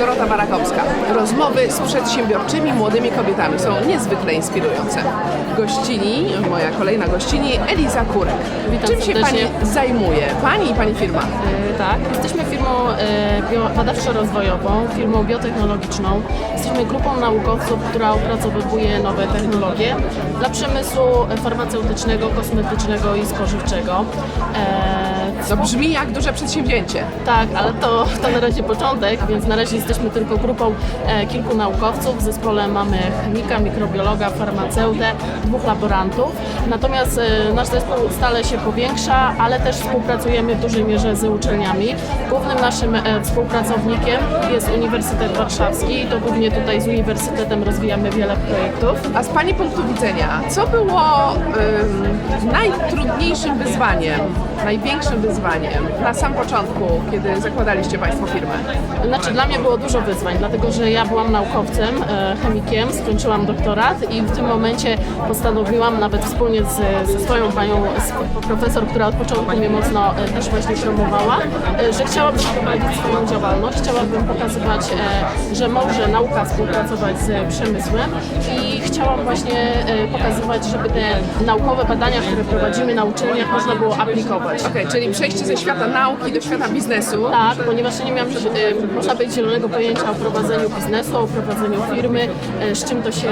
Dorota Barakowska. Rozmowy z przedsiębiorczymi młodymi kobietami są niezwykle inspirujące. Gościni, moja kolejna gościni, Eliza Kurek. Witam Czym się Pani zajmuje? Pani i Pani firma? E, Tak, jesteśmy firmą bio- badawczo-rozwojową, firmą biotechnologiczną. Jesteśmy grupą naukowców, która opracowuje nowe technologie dla przemysłu farmaceutycznego, kosmetycznego i spożywczego. E, To brzmi jak duże przedsięwzięcie. Tak, ale to, to na razie początek, więc na razie jesteśmy tylko grupą e, kilku naukowców. W zespole mamy chemika, mikrobiologa, farmaceutę, dwóch laborantów. Natomiast e, nasz zespół stale się powiększa, ale też współpracujemy w dużej mierze z uczelniami. Głównym naszym e, współpracownikiem jest Uniwersytet Warszawski i to głównie tutaj z Uniwersytetem rozwijamy wiele projektów. A z Pani punktu widzenia, co było ym, najtrudniejszym wyzwaniem, największym wyzwaniem na sam początku, kiedy zakładaliście Państwo firmę? Znaczy dla mnie było dużo wyzwań, dlatego że ja byłam naukowcem, e, chemikiem, skończyłam doktorat i w tym momencie postanowiłam nawet wspólnie z, ze swoją panią profesor, która od początku mnie mocno e, też właśnie promowała, e, że chciałabym prowadzić swoją działalność, chciałabym pokazywać, że może nauka współpracować z przemysłem i chciałam właśnie pokazywać, żeby te naukowe badania, które prowadzimy na uczelniach można było aplikować. Okej, czyli przejście ze świata nauki do świata biznesu. Tak, ponieważ ja nie miałam, e, można powiedzieć, zielonego pojęcia o prowadzeniu biznesu, o prowadzeniu firmy, e, z czym to się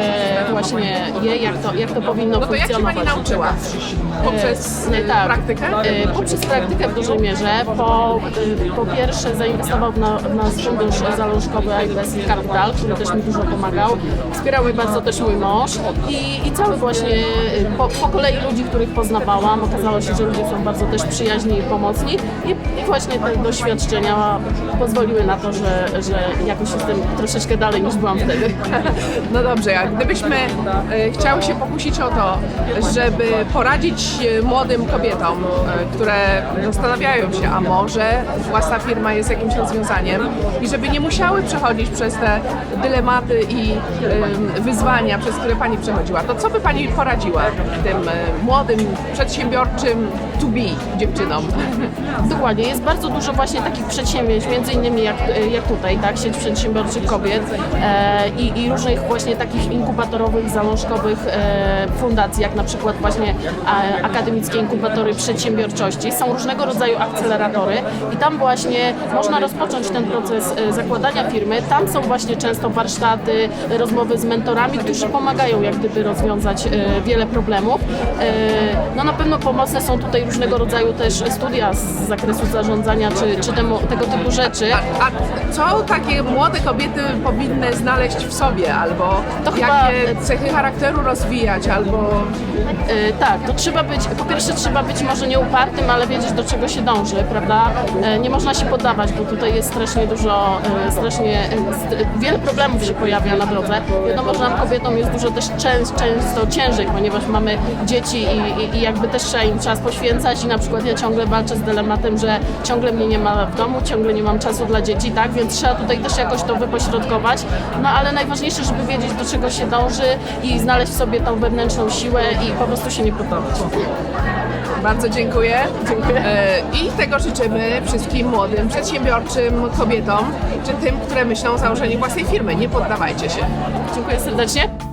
właśnie je, jak to, jak to powinno No to jak się funkcjonować. Pani nauczyła? Poprzez E, tak. praktykę? E, Poprzez praktykę w dużej mierze. Po, e, po pierwsze zainwestował w, na, w nas fundusz zalążkowy IBS Capital, który też mi dużo pomagał. Wspierał mnie bardzo też mój mąż i, i cały właśnie e, po, po kolei ludzi, których poznawałam, okazało się, że ludzie są bardzo też przyjaźni i pomocni i, i właśnie te doświadczenia pozwoliły na to, że, że jakoś jestem troszeczkę dalej niż byłam wtedy. No dobrze, a gdybyśmy e, chciały się pokusić o to, żeby poradzić e, młodym kobietom, e, które zastanawiają się, a może własna firma jest jakimś rozwiązaniem i żeby nie musiały przechodzić przez te dylematy i wyzwania, przez które Pani przechodziła, to co by Pani poradziła tym młodym, przedsiębiorczym to be dziewczynom? Dokładnie, jest bardzo dużo właśnie takich przedsięwzięć, między innymi jak, jak tutaj, tak, sieć przedsiębiorczych kobiet e, i, i różnych właśnie takich inkubatorowych, zalążkowych e, fundacji, jak na przykład właśnie e, akademickie inkubatory przedsiębiorczości. Są różnego rodzaju akceleratory i tam właśnie można rozpocząć ten proces e, zakładania firmy. Tam są właśnie często warsztaty, rozmowy z mentorami, którzy pomagają jak gdyby rozwiązać e, wiele problemów. E, no na pewno pomocne są tutaj różnego rodzaju też studia z zakresu zarządzania czy, czy temu, tego typu rzeczy. A, a co takie młode kobiety powinny znaleźć w sobie, albo To chyba- jakie cechy charakteru rozwijać, albo E, tak, to trzeba być, po pierwsze trzeba być może nie upartym, ale wiedzieć do czego się dąży, prawda? E, nie można się poddawać, bo tutaj jest strasznie dużo, e, strasznie, e, st- wiele problemów się pojawia na drodze. Wiadomo, że nam kobietom jest dużo też częst, często ciężej, ponieważ mamy dzieci i, i, i jakby też trzeba im czas poświęcać i na przykład ja ciągle walczę z dylematem, że ciągle mnie nie ma w domu, ciągle nie mam czasu dla dzieci, tak? Więc trzeba tutaj też jakoś to wypośrodkować. No ale najważniejsze, żeby wiedzieć do czego się dąży i znaleźć w sobie tą wewnętrzną siłę i po prostu się nie poddawać. Bardzo dziękuję. Dziękuję. E, I tego życzymy wszystkim młodym, przedsiębiorczym kobietom, czy tym, które myślą o założeniu własnej firmy. Nie poddawajcie się. Dziękuję serdecznie.